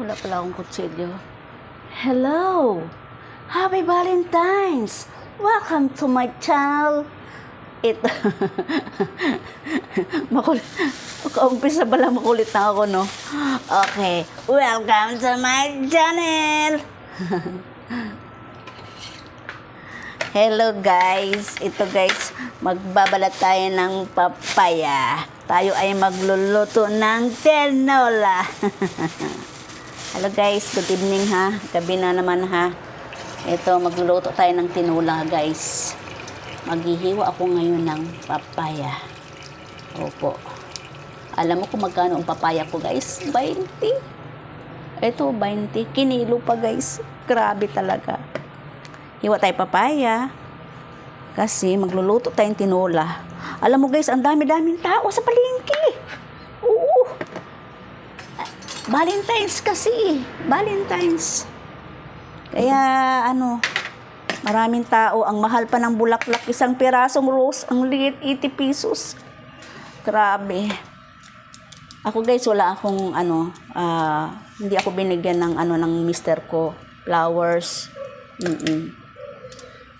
Wala pala akong kutsilyo. Hello! Happy Valentine's! Welcome to my channel. Ito. makulit. Kaumpisa pala makulit na ako, no? Okay. Welcome to my channel! Hello guys! Ito guys, magbabalat tayo ng papaya. Tayo ay magluluto ng tinola. Hello guys, good evening ha. Gabi na naman ha. Ito, magluluto tayo ng tinola guys. Maghihiwa ako ngayon ng papaya. Opo. Alam mo kung magkano ang papaya ko guys? 20. Ito, 20. Kinilo pa guys. Grabe talaga. Hiwa tayo papaya. Kasi magluluto tayong tinola. Alam mo guys, ang dami-daming tao sa palengke. Valentine's kasi. Valentine's. Kaya ano, maraming tao. Ang mahal pa ng bulaklak. Isang pirasong rose. Ang liit, 80 pesos. Grabe. Ako guys, wala akong ano, ah, hindi ako binigyan ng ano ng mister ko. Flowers. Mm-mm.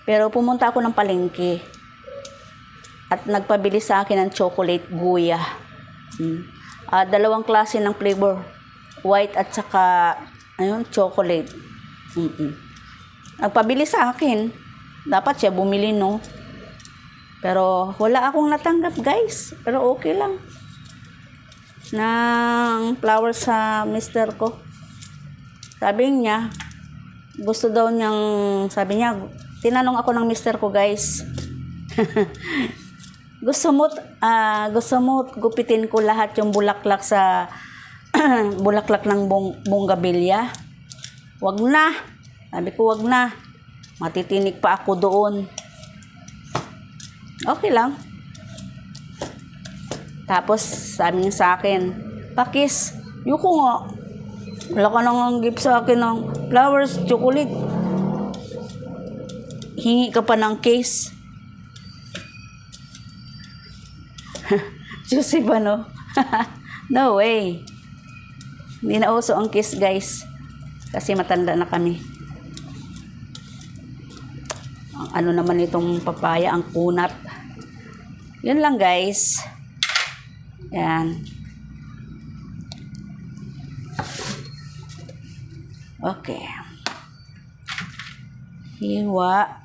Pero pumunta ako ng palengke. At nagpabili sa akin ng chocolate guya. Mm. Ah, dalawang klase ng flavor. White at saka ayun, chocolate. Mm-mm. Nagpabili sa akin. Dapat siya bumili, no? Pero wala akong natanggap, guys. Pero okay lang. Ng flower sa mister ko. Sabi niya, gusto daw niyang, sabi niya, tinanong ako ng mister ko, guys. gusto mo, ah, gusto mo gupitin ko lahat yung bulaklak sa bulaklak ng bong, bonggabilya? Wag na. Sabi ko, wag na. Matitinig pa ako doon. Okay lang. Tapos, sabi niya sa akin, Pakis, yuko nga. Wala ka nang gift sa akin ng flowers, chocolate. Hingi ka pa ng case. Juicy ba, no? no way. Hindi na uso ang kiss, guys. Kasi matanda na kami. Ang ano naman itong papaya, ang kunat. Yun lang, guys. Yan. Okay. Hiwa.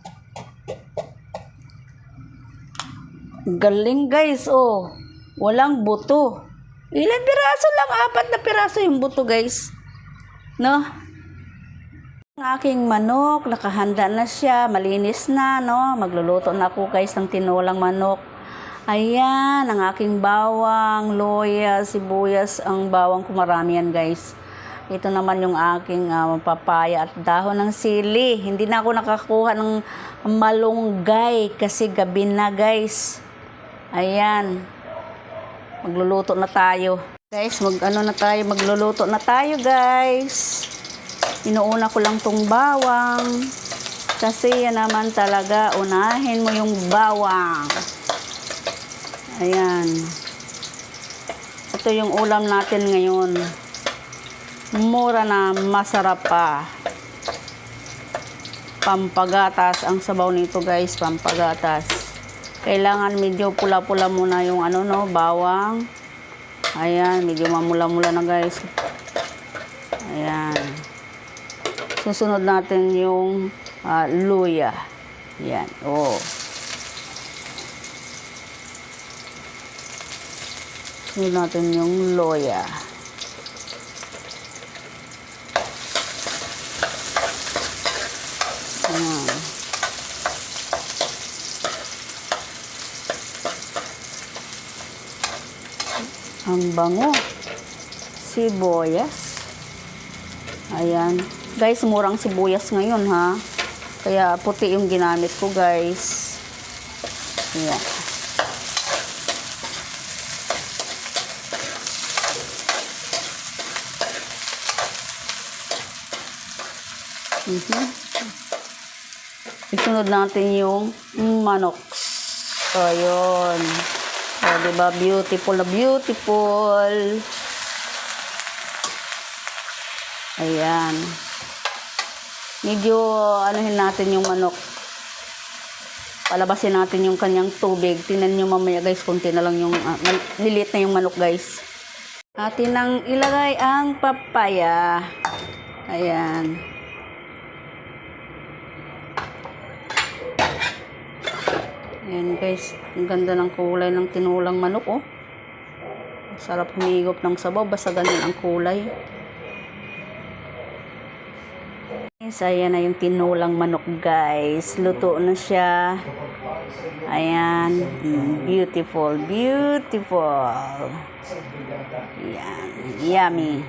Galing guys, oh. Walang buto. Ilan piraso lang? Apat na piraso yung buto guys. No? Ang aking manok, nakahanda na siya, malinis na, no? Magluluto na ako guys ng tinolang manok. Ayan, ang aking bawang, loya, sibuyas, ang bawang ko marami yan guys. Ito naman yung aking ah, papaya at dahon ng sili. Hindi na ako nakakuha ng malunggay kasi gabi na guys. Ayan. Magluluto na tayo. Guys, mag ano na tayo, magluluto na tayo guys. Inuuna ko lang tong bawang. Kasi yan naman talaga, unahin mo yung bawang. Ayan. Ito yung ulam natin ngayon. Mura na, masarap pa. Pampagatas. Ang sabaw nito guys, pampagatas. Kailangan medyo pula-pula muna yung ano no, bawang. Ayan, medyo mamula-mula na guys. Ayan. Susunod natin yung ah, luya. Yan. Oh. Sunod natin yung loya. Ayan. Ang bango. Sibuyas. Ayan. Guys, murang sibuyas ngayon ha. Kaya puti yung ginamit ko guys. Ayan. Mhm. Isunod natin yung manok. So, yun. O, diba? Beautiful na beautiful. Ayan. Medyo anuhin natin yung manok. Palabasin natin yung kanyang tubig. Tingnan nyo mamaya guys, konti na lang yung, uh, lilit na yung manok guys. Atin nang ilagay ang papaya. Ayan. Ayan guys, ang ganda ng kulay ng tinulang manok oh. Sarap humigop ng sabaw, basta ganyan ang kulay. Guys, ayan na yung tinulang manok guys. Luto na siya. Ayan. Mm, beautiful, beautiful. Ayan. Yummy.